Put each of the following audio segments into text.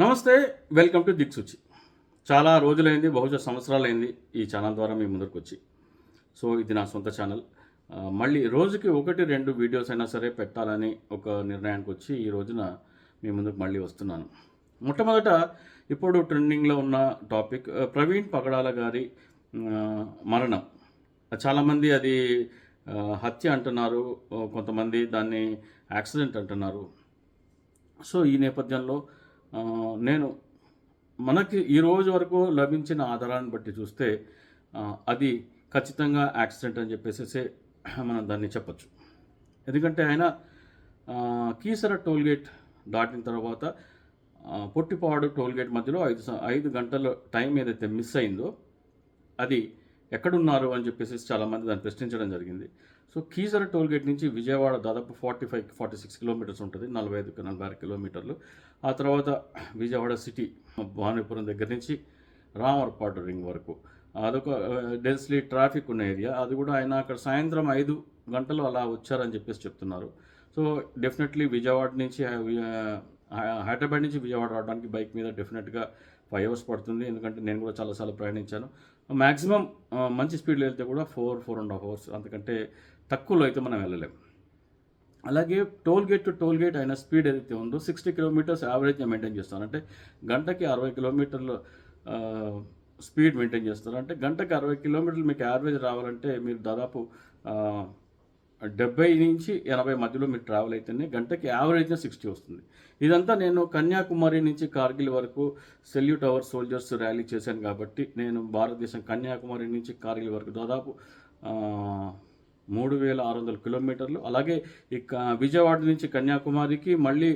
నమస్తే welcome to దిక్సూచి. చాలా రోజులైంది బహుశా సంవత్సరాలైంది ఈ ఛానల్ ద్వారా మీ ముందరికి వచ్చి సో ఇది నా సొంత ఛానల్. మళ్ళీ రోజుకి ఒకటి రెండు వీడియోస్ అయినా సరే పెట్టాలని ఒక నిర్ణయానికి వచ్చి ఈ రోజున మీ ముందుకు మళ్ళీ వస్తున్నాను. మొట్టమొదట ఇప్పుడు ట్రెండింగ్లో ఉన్న టాపిక్ ప్రవీణ్ పగడాల గారి మరణం. చాలామంది అది హత్య అంటున్నారు కొంతమంది దాన్ని యాక్సిడెంట్ అంటున్నారు. సో ఈ నేపథ్యంలో నేను మనకి ఈ రోజు వరకు లభించిన ఆధారాన్ని బట్టి చూస్తే అది ఖచ్చితంగా యాక్సిడెంట్ అని చెప్పేసి మనం దాన్ని చెప్పచ్చు. ఎందుకంటే ఆయన కీసర టోల్గేట్ దాటిన తర్వాత పొట్టిపాడు టోల్గేట్ మధ్యలో ఐదు ఐదు గంటల టైం ఏదైతే మిస్ అయిందో అది ఎక్కడున్నారు అని చెప్పేసి చాలామంది దాన్ని ప్రశ్నించడం జరిగింది. సో కీసర టోల్గేట్ నుంచి విజయవాడ దాదాపు forty five forty six kilometres ఉంటుంది. నలభై ఐదు నలభై ఆరు కిలోమీటర్లు. ఆ తర్వాత విజయవాడ సిటీ భానుపురం దగ్గర నుంచి రామర్పాడు రింగ్ వరకు. అదొక డెన్స్లీ ట్రాఫిక్ ఉన్న ఏరియా. అది కూడా ఆయన అక్కడ సాయంత్రం ఐదు గంటలు అలా వచ్చారని చెప్పేసి చెప్తున్నారు. సో డెఫినెట్లీ విజయవాడ నుంచి హైదరాబాద్ నుంచి విజయవాడ రావడానికి బైక్ మీద డెఫినెట్గా ఫైవ్ అవర్స్ పడుతుంది. ఎందుకంటే నేను కూడా చాలాసార్లు ప్రయాణించాను. మ్యాక్సిమం మంచి స్పీడ్లో వెళ్తే కూడా four four and half hours. అంతకంటే తక్కువలో అయితే మనం వెళ్ళలేం. అలాగే toll gate to toll gate అయిన స్పీడ్ ఏదైతే ఉందో సిక్స్టీ కిలోమీటర్స్ యావరేజ్గా మెయింటైన్ చేస్తాను అంటే గంటకి అరవై కిలోమీటర్లు స్పీడ్ మెయింటైన్ చేస్తారు. అంటే గంటకి అరవై కిలోమీటర్లు మీకు యావరేజ్ రావాలంటే మీరు దాదాపు డెబ్బై నుంచి ఎనభై మధ్యలో మీరు ట్రావెల్ అయితేనే గంటకి యావరేజ్ సిక్స్టీ వస్తుంది. ఇదంతా నేను కన్యాకుమారి నుంచి కార్గిల్ వరకు సెల్యూట్ అవర్ సోల్జర్స్ ర్యాలీ చేశాను కాబట్టి నేను భారతదేశం కన్యాకుమారి నుంచి కార్గిల్ వరకు దాదాపు మూడు వేల ఆరు వందల కిలోమీటర్లు. అలాగే ఇక విజయవాడ నుంచి కన్యాకుమారికి మళ్ళీ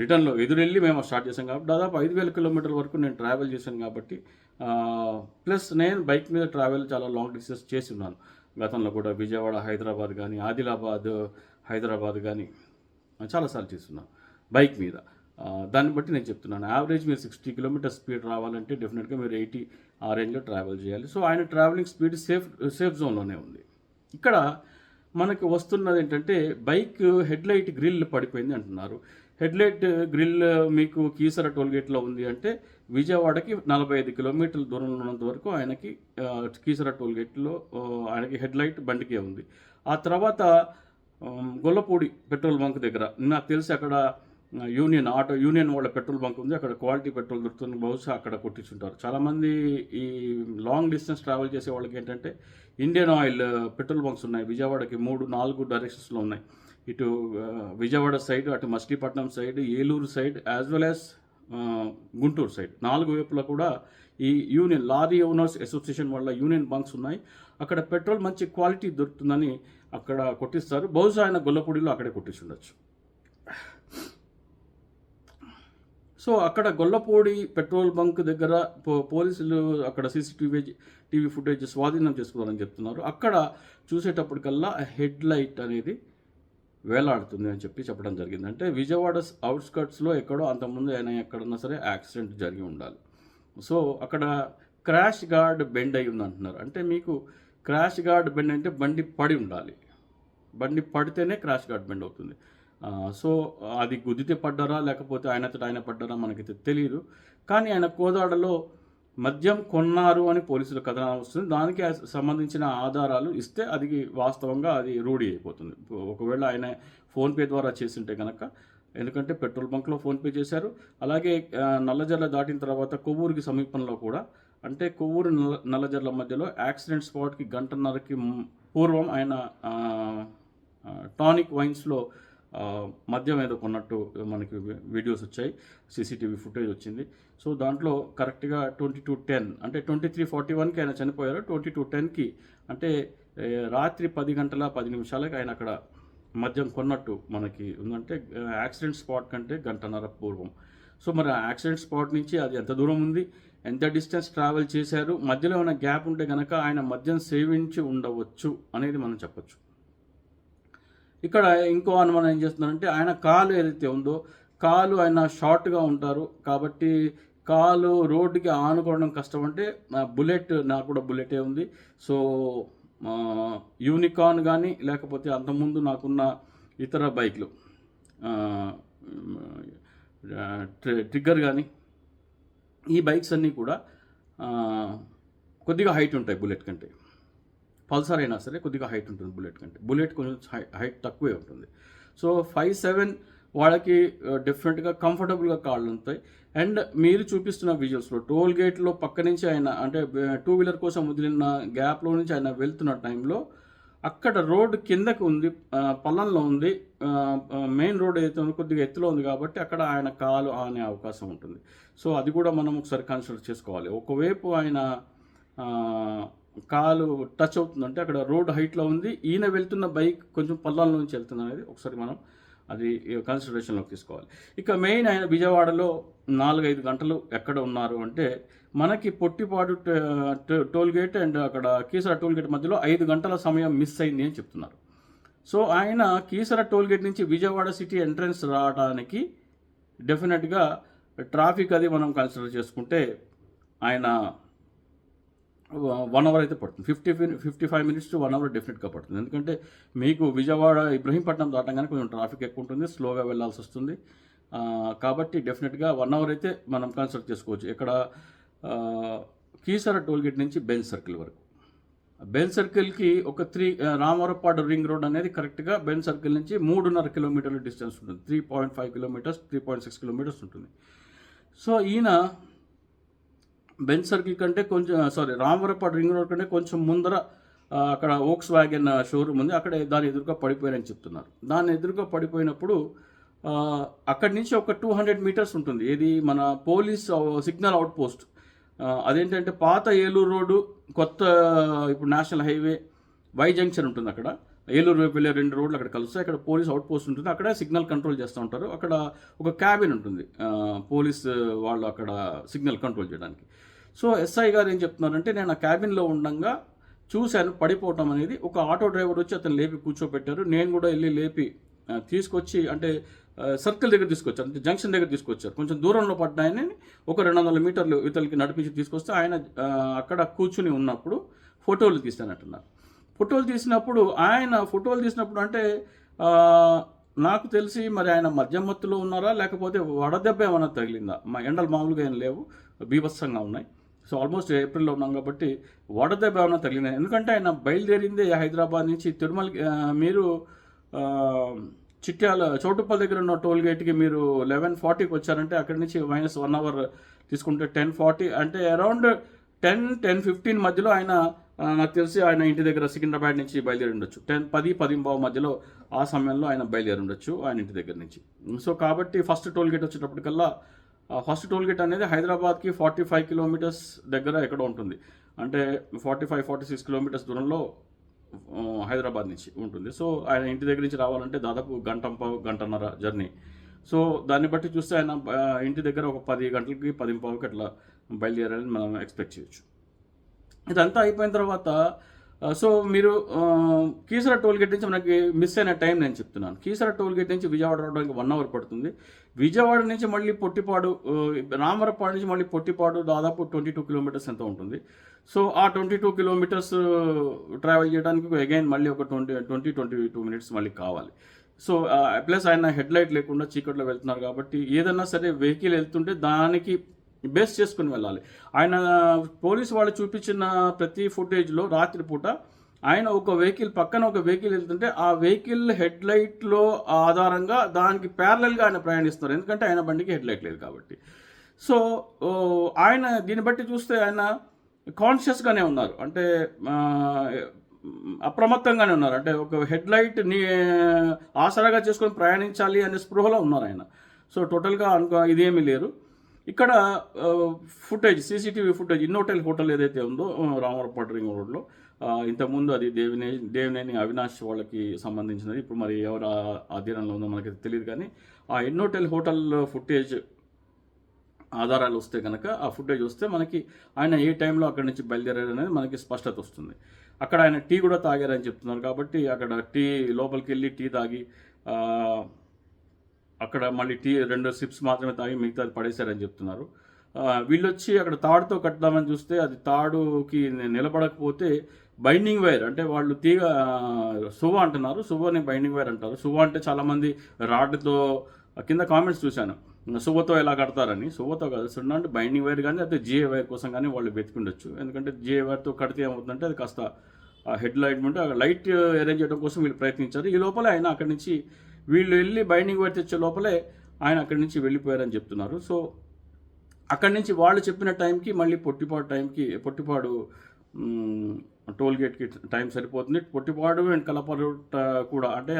రిటర్న్లో ఎదురెళ్ళి మేము స్టార్ట్ చేసాం కాబట్టి దాదాపు ఐదు వేల కిలోమీటర్ల వరకు నేను ట్రావెల్ చేశాను కాబట్టి ప్లస్ నేను బైక్ మీద ట్రావెల్ చాలా లాంగ్ డిస్టెన్స్ చేసి ఉన్నాను. గతంలో కూడా విజయవాడ హైదరాబాద్ కానీ ఆదిలాబాద్ హైదరాబాద్ కానీ చాలాసార్లు చేస్తున్నాను బైక్ మీద. దాన్ని బట్టి నేను చెప్తున్నాను. యావరేజ్ మీరు సిక్స్టీ కిలోమీటర్ స్పీడ్ రావాలంటే డెఫినెట్గా మీరు ఎయిటీ ఆ రేంజ్లో ట్రావెల్ చేయాలి. సో ఆయన ట్రావెలింగ్ స్పీడ్ సేఫ్ సేఫ్ జోన్లోనే ఉంది. ఇక్కడ మనకి వస్తున్నది ఏంటంటే బైక్ హెడ్ లైట్ గ్రిల్ పడిపోయింది అంటున్నారు. హెడ్ లైట్ గ్రిల్ మీకు కీసర టోల్గేట్లో ఉంది అంటే విజయవాడకి నలభై ఐదు కిలోమీటర్ల దూరంలో ఉన్నంత వరకు ఆయనకి కీసర టోల్గేట్లో ఆయనకి హెడ్ లైట్ బండికే ఉంది. ఆ తర్వాత గొల్లపూడి పెట్రోల్ బంక్ దగ్గర నాకు తెలిసి అక్కడ యూనియన్ ఆటో యూనియన్ వాళ్ళ పెట్రోల్ బంక్ ఉంది. అక్కడ క్వాలిటీ పెట్రోల్ దొరుకుతుంది. బహుశా అక్కడ కొట్టించుంటారు. చాలామంది ఈ లాంగ్ డిస్టెన్స్ ట్రావెల్ చేసే వాళ్ళకి ఏంటంటే ఇండియన్ ఆయిల్ పెట్రోల్ బంక్స్ ఉన్నాయి. విజయవాడకి మూడు నాలుగు డైరెక్షన్స్లో ఉన్నాయి. ఇటు విజయవాడ సైడ్ అటు Machilipatnam side Eluru side as well as Guntur side నాలుగు వైపులా కూడా ఈ యూనియన్ లారీ ఓనర్స్ అసోసియేషన్ వల్ల యూనియన్ బంక్స్ ఉన్నాయి. అక్కడ పెట్రోల్ మంచి క్వాలిటీ దొరుకుతుందని అక్కడ కొట్టిస్తారు. బహుశా ఆయన గొల్లపూడిలో అక్కడే కొట్టించుండొచ్చు. ఉండొచ్చు సో అక్కడ గొల్లపూడి పెట్రోల్ బంక్ దగ్గర పో- పోలీసులు అక్కడ సీసీటీవీ టీవీ ఫుటేజ్ స్వాధీనం చేసుకున్నారని చెప్తున్నారు. అక్కడ చూసేటప్పటికల్లా హెడ్ లైట్ అనేది వేలాడుతుంది అని చెప్పి చెప్పడం జరిగింది. అంటే విజయవాడ అవుట్స్కట్స్లో ఎక్కడో అంతకుముందు ఆయన ఎక్కడన్నా సరే యాక్సిడెంట్ జరిగి ఉండాలి. సో అక్కడ క్రాష్ గార్డ్ బెండ్ అయి ఉంది అంటున్నారు. అంటే మీకు క్రాష్ గార్డ్ బెండ్ అంటే బండి పడి ఉండాలి. బండి పడితేనే క్రాష్ గార్డ్ బెండ్ అవుతుంది. సో అది గుద్దితే పడ్డారా లేకపోతే ఆయనతో ఆయన పడ్డారా మనకైతే తెలియదు కానీ ఆయన కోదాడలో మద్యం కొన్నారు అని పోలీసులు కథనం వస్తుంది. దానికి సంబంధించిన ఆధారాలు ఇస్తే అది వాస్తవంగా అది రూఢి అయిపోతుంది. ఒకవేళ ఆయన ఫోన్పే ద్వారా చేసింటే కనుక ఎందుకంటే పెట్రోల్ బంక్లో ఫోన్పే చేశారు. అలాగే ఆ, నల్లజర్ల దాటిన తర్వాత కొవ్వూరుకి సమీపంలో కూడా అంటే కొవ్వూరు నల్ల నల్లజర్ల మధ్యలో యాక్సిడెంట్ స్పాట్కి గంటన్నరకి పూర్వం ఆయన టానిక్ వైన్స్లో మద్యం ఏదో కొన్నట్టు మనకి వీడియోస్ వచ్చాయి సీసీటీవీ ఫుటేజ్ వచ్చింది. సో దాంట్లో కరెక్ట్గా ట్వంటీ టూ టెన్ అంటే ట్వంటీ త్రీ ఫార్టీ వన్కి ఆయన చనిపోయారు. ట్వంటీ టూ టెన్కి అంటే రాత్రి పది గంటల పది నిమిషాలకి ఆయన అక్కడ మద్యం కొన్నట్టు మనకి ఉందంటే యాక్సిడెంట్ స్పాట్ కంటే గంటన్నర పూర్వం. సో మరి ఆ యాక్సిడెంట్ స్పాట్ నుంచి అది ఎంత దూరం ఉంది? ఎంత డిస్టెన్స్ ట్రావెల్ చేశారు? మధ్యలో ఏమైనా గ్యాప్ ఉంటే కనుక ఆయన మద్యం సేవించి ఉండవచ్చు అనేది మనం చెప్పచ్చు. ఇక్కడ ఇంకో అనుమానం ఏం చేస్తున్నారంటే ఆయన కాలు ఏదైతే ఉందో కాలు ఆయన షార్ట్గా ఉంటారు. కాబట్టి కాలు రోడ్డుకి ఆనుకోవడం కష్టం అంటే నా బుల్లెట్ నాకు కూడా బుల్లెటే ఉంది. సో యూనికాన్ కానీ లేకపోతే అంతకుముందు నాకున్న ఇతర బైక్లు ట్రిగ్గర్ కానీ ఈ బైక్స్ అన్నీ కూడా కొద్దిగా హైట్ ఉంటాయి బుల్లెట్ కంటే. పల్సర్ అయినా సరే కొద్దిగా హైట్ ఉంటుంది బుల్లెట్ కంటే. బుల్లెట్ కొంచెం హై- హైట్ తక్కువే ఉంటుంది. సో ఫైవ్ సెవెన్ వాళ్ళకి డిఫరెంట్గా కంఫర్టబుల్గా కాళ్ళు ఉంటాయి. అండ్ మీరు చూపిస్తున్న విజువల్స్లో టోల్ గేట్లో పక్క నుంచి ఆయన అంటే టూ వీలర్ కోసం వదిలిన గ్యాప్లో నుంచి ఆయన వెళ్తున్న టైంలో అక్కడ రోడ్ కిందకు ఉంది పల్లంలో ఉంది మెయిన్ రోడ్ అయితే ఉందో కొద్దిగా ఎత్తులో ఉంది కాబట్టి అక్కడ ఆయన కాలు ఆనే అవకాశం ఉంటుంది. సో అది కూడా మనం ఒకసారి కన్సిడర్ చేసుకోవాలి. ఒకవైపు ఆయన కాలు టచ్ అవుతుందంటే అక్కడ రోడ్ హైట్లో ఉంది. ఈయన వెళ్తున్న బైక్ కొంచెం పల్లాల నుంచి వెళ్తుంది అనేది ఒకసారి మనం అది కన్సిడరేషన్లోకి తీసుకోవాలి. ఇక మెయిన్ ఆయన విజయవాడలో నాలుగైదు గంటలు ఎక్కడ ఉన్నారు అంటే మనకి పొట్టిపాడు టోల్ గేట్ అండ్ అక్కడ కీసర టోల్ గేట్ మధ్యలో ఐదు గంటల సమయం మిస్ అయింది అని చెప్తున్నారు. సో ఆయన కీసర టోల్ గేట్ నుంచి విజయవాడ సిటీ ఎంట్రన్స్ రావడానికి డెఫినెట్గా ట్రాఫిక్ అది మనం కన్సిడర్ చేసుకుంటే ఆయన వన్ అవర్ అయితే పడుతుంది. Fifty fifty five minutes to one hour డెఫినెట్గా పడుతుంది. ఎందుకంటే మీకు విజయవాడ ఇబ్రహీంపట్నం దాటంగానే కొంచెం ట్రాఫిక్ ఎక్కువ ఉంటుంది స్లోగా వెళ్ళాల్సి వస్తుంది. కాబట్టి డెఫినెట్గా వన్ అవర్ అయితే మనం కన్సల్ట్ చేసుకోవచ్చు. ఇక్కడ కీసర టోల్ గేట్ నుంచి బెంచ్ సర్కిల్ వరకు. బెంచ్ సర్కిల్కి ఒక త్రీ రామవరపాడు రింగ్ రోడ్ అనేది కరెక్ట్గా బెంచ్ సర్కిల్ నుంచి మూడున్నర కిలోమీటర్ల డిస్టెన్స్ ఉంటుంది. Three point five kilometres three point six kilometres ఉంటుంది. సో ఈయన బెంచ్ సర్కిల్ కంటే కొంచెం సారీ రామవరపాడు రింగ్ రోడ్ కంటే కొంచెం ముందర అక్కడ ఓక్స్ వ్యాగన్ షోరూమ్ ఉంది. అక్కడ దాని ఎదురుగా పడిపోయారని చెప్తున్నారు. దాని ఎదురుగా పడిపోయినప్పుడు అక్కడి నుంచి ఒక టూ హండ్రెడ్ మీటర్స్ ఉంటుంది. ఇది మన పోలీస్ సిగ్నల్ అవుట్ పోస్ట్ అదేంటంటే పాత ఏలూరు రోడ్డు కొత్త ఇప్పుడు నేషనల్ హైవే వై జంక్షన్ ఉంటుంది అక్కడ. ఏలూరు వైపు వెళ్ళే రెండు రోడ్లు అక్కడ కలుస్తాయి. అక్కడ పోలీస్ అవుట్ పోస్ట్ ఉంటుంది. అక్కడ సిగ్నల్ కంట్రోల్ చేస్తూ ఉంటారు. అక్కడ ఒక క్యాబిన్ ఉంటుంది. పోలీస్ వాళ్ళు అక్కడ సిగ్నల్ కంట్రోల్ చేయడానికి. సో ఎస్ఐ గారు ఏం చెప్తున్నారంటే నేను ఆ క్యాబిన్లో ఉండగా చూశాను పడిపోవటం అనేది. ఒక ఆటో డ్రైవర్ వచ్చి అతను లేపి కూర్చోబెట్టారు. నేను కూడా వెళ్ళి లేపి తీసుకొచ్చి అంటే సర్కిల్ దగ్గర తీసుకొచ్చారు అంటే జంక్షన్ దగ్గర తీసుకొచ్చారు. కొంచెం దూరంలో పడ్డాయని ఒక రెండు వందల మీటర్లు ఇతరులకి నడిపించి తీసుకొస్తే ఆయన అక్కడ కూర్చుని ఉన్నప్పుడు ఫోటోలు తీస్తానంటున్నారు ఫోటోలు తీసినప్పుడు ఆయన ఫోటోలు తీసినప్పుడు అంటే నాకు తెలిసి మరి ఆయన మధ్యమత్తులో ఉన్నారా? లేకపోతే వడదెబ్బ ఏమైనా తగిలిందా? మా ఎండలు మామూలుగా ఏం లేవు. బీభత్సంగా ఉన్నాయి. సో ఆల్మోస్ట్ ఏప్రిల్లో ఉన్నాం కాబట్టి వడదెబ్బ ఏమైనా తగిలినాయి ఎందుకంటే ఆయన బయలుదేరిందే హైదరాబాద్ నుంచి తిరుమల మీరు చిట్యాల చౌటుప్పల్ దగ్గర ఉన్న టోల్ గేట్కి మీరు లెవెన్ ఫార్టీకి వచ్చారంటే అక్కడి నుంచి మైనస్ వన్ అవర్ తీసుకుంటే టెన్ ఫార్టీ అంటే అరౌండ్ టెన్ టెన్ ఫిఫ్టీన్ మధ్యలో ఆయన నాకు తెలిసి ఆయన ఇంటి దగ్గర సికింద్రాబాద్ నుంచి బయలుదేరి ఉండొచ్చు. టెన్ పది పదింబావు మధ్యలో ఆ సమయంలో ఆయన బయలుదేరి ఉండొచ్చు ఆయన ఇంటి దగ్గర నుంచి. సో కాబట్టి ఫస్ట్ టోల్ గేట్ వచ్చేటప్పటికల్లా ఫస్ట్ టోల్ గేట్ అనేది హైదరాబాద్కి ఫార్టీ ఫైవ్ కిలోమీటర్స్ దగ్గర ఎక్కడ ఉంటుంది. అంటే forty five forty six kilometres దూరంలో హైదరాబాద్ నుంచి ఉంటుంది. సో ఆయన ఇంటి దగ్గర నుంచి రావాలంటే దాదాపు గంట పావు గంటన్నర జర్నీ. సో దాన్ని బట్టి చూస్తే ఆయన ఇంటి దగ్గర ఒక పది గంటలకి పదింపావుకి అట్లా బయలుదేరాలని మనం ఎక్స్పెక్ట్ చేయొచ్చు. ఇదంతా అయిపోయిన తర్వాత Uh, సో మీరు కీసర టోల్ గేట్ నుంచి మనకి మిస్ అయిన టైం నేను చెప్తున్నాను. కీసర టోల్ గేట్ నుంచి విజయవాడ రావడానికి వన్ అవర్ పడుతుంది. విజయవాడ నుంచి మళ్ళీ పొట్టిపాడు uh, రామరపాడు నుంచి మళ్ళీ పొట్టిపాడు దాదాపు ట్వంటీ టూ కిలోమీటర్స్ ఎంత ఉంటుంది. సో ఆ ట్వంటీ టూ కిలోమీటర్స్ ట్రావెల్ చేయడానికి అగైన్ మళ్ళీ ఒక twenty twenty twenty two minutes మళ్ళీ కావాలి. సో ప్లస్ uh, ఆయన హెడ్ లైట్ లేకుండా చీకట్లో వెళ్తున్నారు కాబట్టి ఏదైనా సరే వెహికల్ వెళ్తుంటే దానికి బేస్ చేసుకుని వెళ్ళాలి. ఆయన పోలీసు వాళ్ళు చూపించిన ప్రతి ఫుటేజ్లో రాత్రిపూట ఆయన ఒక వెహికల్ పక్కన ఒక వెహికల్ వెళ్తుంటే ఆ వెహికల్ హెడ్ లైట్లో ఆధారంగా దానికి ప్యారలల్గా ఆయన ప్రయాణిస్తున్నారు ఎందుకంటే ఆయన బండికి హెడ్ లైట్ లేదు కాబట్టి. సో ఆయన దీన్ని బట్టి చూస్తే ఆయన కాన్షియస్గానే ఉన్నారు. అంటే అప్రమత్తంగానే ఉన్నారు. అంటే ఒక హెడ్ లైట్ని ఆసరాగా చేసుకొని ప్రయాణించాలి అనే స్పృహలో ఉన్నారు ఆయన. సో టోటల్గా అనుకో ఇదేమీ లేరు. ఇక్కడ footage CCTV footage Innotel hotel ఏదైతే ఉందో ఆ, రామవరపాటు రింగ్ రోడ్లో ఇంతకుముందు అది దేవినే దేవినేని అవినాష్ వాళ్ళకి సంబంధించినది. ఇప్పుడు మరి ఎవరు ఆ- అధీనంలో ఉందో మనకి తెలియదు కానీ ఆ ఇన్నోటెల్ హోటల్ ఫుటేజ్ ఆధారాలు వస్తే కనుక ఆ ఫుటేజ్ వస్తే మనకి ఆయన ఏ టైంలో అక్కడి నుంచి బయలుదేరారు అనేది మనకి స్పష్టత వస్తుంది. అక్కడ ఆయన టీ కూడా తాగారని చెప్తున్నారు కాబట్టి అక్కడ టీ లోపలికి వెళ్ళి టీ తాగి అక్కడ మళ్ళీ టీ రెండు సిప్స్ మాత్రమే తాగి మిగతాది పడేశారని చెప్తున్నారు. వీళ్ళొచ్చి అక్కడ తాడుతో కట్టుదామని చూస్తే అది తాడుకి నిలబడకపోతే బైండింగ్ వైర్ అంటే వాళ్ళు తీగ సువ అంటున్నారు. సువని బైండింగ్ వైర్ అంటారు. సువ అంటే చాలామంది రాడ్తో కింద కామెంట్స్ చూశాను. సువ్వతో ఎలా కడతారని. సువ్వతో కాదు సున్నా అంటే బైండింగ్ వైర్ కానీ అయితే జిఏ వైర్ కోసం కానీ వాళ్ళు వెతుకుండొచ్చు. ఎందుకంటే జిఏ వైర్తో కడితే ఏమవుతుందంటే అది కాస్త హెడ్ లైట్ ఉంటే లైట్ అరేంజ్ చేయడం కోసం వీళ్ళు ప్రయత్నించారు. ఈ లోపల ఆయన అక్కడి నుంచి వీళ్ళు వెళ్ళి బైండింగ్ వైర్ తెచ్చే లోపలే ఆయన అక్కడి నుంచి వెళ్ళిపోయారని చెప్తున్నారు. సో అక్కడి నుంచి వాళ్ళు చెప్పిన టైంకి మళ్ళీ పొట్టిపాడు టైంకి పొట్టిపాడు టోల్గేట్కి టైం సరిపోతుంది. పొట్టిపాడు అండ్ కలపరు కూడా అంటే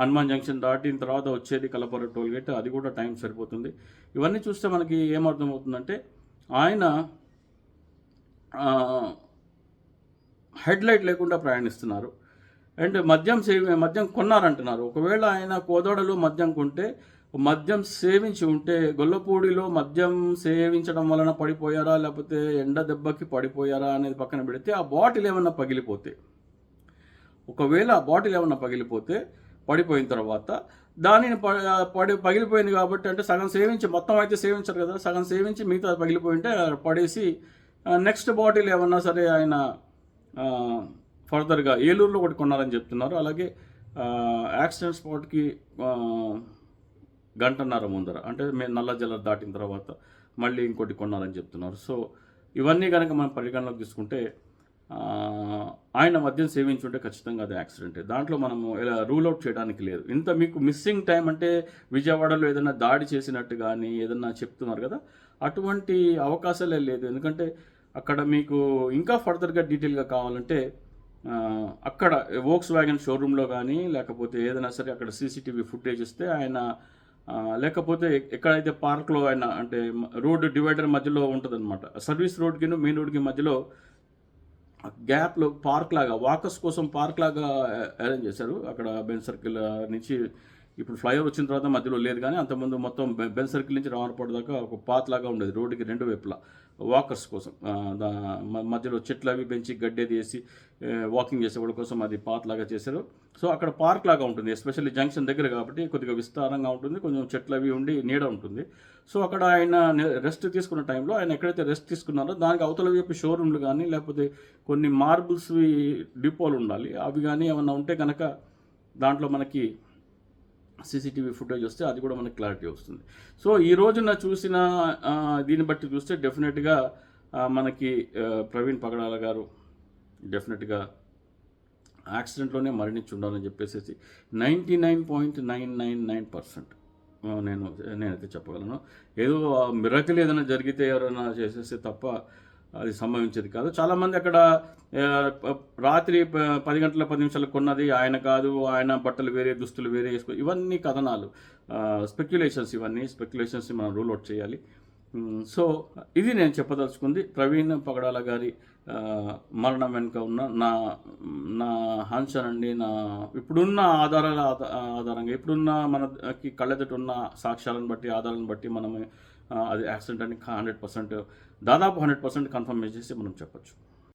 హనుమాన్ జంక్షన్ దాటిన తర్వాత వచ్చేది కలపరు టోల్గేట్ అది కూడా టైం సరిపోతుంది. ఇవన్నీ చూస్తే మనకి ఏమర్థమవుతుందంటే ఆయన హెడ్ లైట్ లేకుండా ప్రయాణిస్తున్నారు. అండ్ మద్యం సేవి మద్యం కొన్నారంటున్నారు. ఒకవేళ ఆయన కోదోడలో మద్యం కొంటే మద్యం సేవించి ఉంటే గొల్లపూడిలో మద్యం సేవించడం వలన పడిపోయారా లేకపోతే ఎండ దెబ్బకి పడిపోయారా అనేది పక్కన పెడితే ఆ బాటిల్ ఏమన్నా పగిలిపోతే ఒకవేళ ఆ బాటిల్ ఏమన్నా పగిలిపోతే పడిపోయిన తర్వాత దానిని ప- పడి పగిలిపోయింది కాబట్టి అంటే సగం సేవించి మొత్తం అయితే సేవించరు కదా సగం సేవించి మిగతా పగిలిపోయింటే పడేసి నెక్స్ట్ బాటిల్ ఏమన్నా సరే ఆయన ఫర్దర్గా ఏలూరులో ఒకటి కొన్నారని చెప్తున్నారు. అలాగే యాక్సిడెంట్ స్పాట్కి గంటన్నర ముందర అంటే మేము నల్ల జల దాటిన తర్వాత మళ్ళీ ఇంకోటి కొన్నారని చెప్తున్నారు. సో ఇవన్నీ కనుక మనం పరిగణలోకి తీసుకుంటే ఆయన మద్యం సేవించుంటే ఖచ్చితంగా అది యాక్సిడెంటే. దాంట్లో మనము ఇలా రూల్ అవుట్ చేయడానికి లేదు. ఇంత మీకు మిస్సింగ్ టైం అంటే విజయవాడలో ఏదైనా దాడి చేసినట్టు కానీ ఏదన్నా చెప్తున్నారు కదా అటువంటి అవకాశాలే లేదు. ఎందుకంటే అక్కడ మీకు ఇంకా ఫర్దర్గా డీటెయిల్గా కావాలంటే అక్కడ వోక్స్ వ్యాగన్ షోరూంలో కానీ లేకపోతే ఏదైనా సరే అక్కడ సీసీటీవీ ఫుటేజ్ ఇస్తే ఆయన లేకపోతే ఎక్కడైతే పార్క్లో ఆయన అంటే రోడ్డు డివైడర్ మధ్యలో ఉంటుందన్నమాట. సర్వీస్ రోడ్కి మెయిన్ రోడ్కి మధ్యలో గ్యాప్లో పార్క్ లాగా వాకర్స్ కోసం పార్క్ లాగా అరేంజ్ చేశారు. అక్కడ బెన్ సర్కిల్ నుంచి ఇప్పుడు ఫ్లైఓవర్ వచ్చిన తర్వాత మధ్యలో లేదు కానీ అంతకుముందు మొత్తం బెన్ సర్కిల్ నుంచి రావణపాడు దాకా ఒక పాత్ లాగా ఉండేది రోడ్డుకి రెండు వైపులా. వాకర్స్ కోసం దా మధ్యలో చెట్లు అవి పెంచి గడ్డేది వేసి వాకింగ్ చేసే వాళ్ళ కోసం అది పాత్ లాగా చేశారు. సో అక్కడ పార్క్ లాగా ఉంటుంది ఎస్పెషల్లీ జంక్షన్ దగ్గర కాబట్టి కొద్దిగా విస్తారంగా ఉంటుంది కొంచెం చెట్లు అవి ఉండి నీడ ఉంటుంది. సో అక్కడ ఆయన రెస్ట్ తీసుకున్న టైంలో ఆయన ఎక్కడైతే రెస్ట్ తీసుకున్నారో దానికి అవతల వైపు షోరూమ్లు కానీ లేకపోతే కొన్ని మార్బుల్స్వి డిపోలు ఉండాలి. అవి కానీ ఏమన్నా ఉంటే కనుక దాంట్లో మనకి సీసీటీవీ ఫుటేజ్ వస్తే అది కూడా మనకి క్లారిటీ వస్తుంది. సో ఈ రోజున చూసిన దీన్ని బట్టి చూస్తే డెఫినెట్గా మనకి ప్రవీణ్ పగడాల గారు డెఫినెట్గా యాక్సిడెంట్లోనే మరణించి ఉండాలని చెప్పేసి ninety nine point nine nine nine percent నేను నేనైతే చెప్పగలను. ఏదో మిరకలు ఏదైనా జరిగితే ఎవరైనా చేసేస్తే తప్ప అది సంభవించేది కాదు. చాలామంది అక్కడ రాత్రి పది గంటల పది నిమిషాలకు కొన్నది ఆయన కాదు ఆయన బట్టలు వేరే దుస్తులు వేరే వేసుకో ఇవన్నీ కథనాలు. స్పెక్యులేషన్స్ ఇవన్నీ స్పెక్యులేషన్స్ మనం రూల్ అవుట్ చేయాలి. సో ఇది నేను చెప్పదలుచుకుంది ప్రవీణ్ పగడాల గారి మరణం వెనుక ఉన్న నా నా అండి నా ఇప్పుడున్న ఆధారాల ఆధారంగా ఇప్పుడున్న మనకి కళ్ళెదట ఉన్న సాక్ష్యాలను బట్టి ఆధారాలను బట్టి మనం అది యాక్సిడెంట్ అని హండ్రెడ్ పర్సెంట్ దాదాపు హండ్రెడ్ పర్సెంట్ కన్ఫర్మ్ చేసి మనం చెప్పొచ్చు.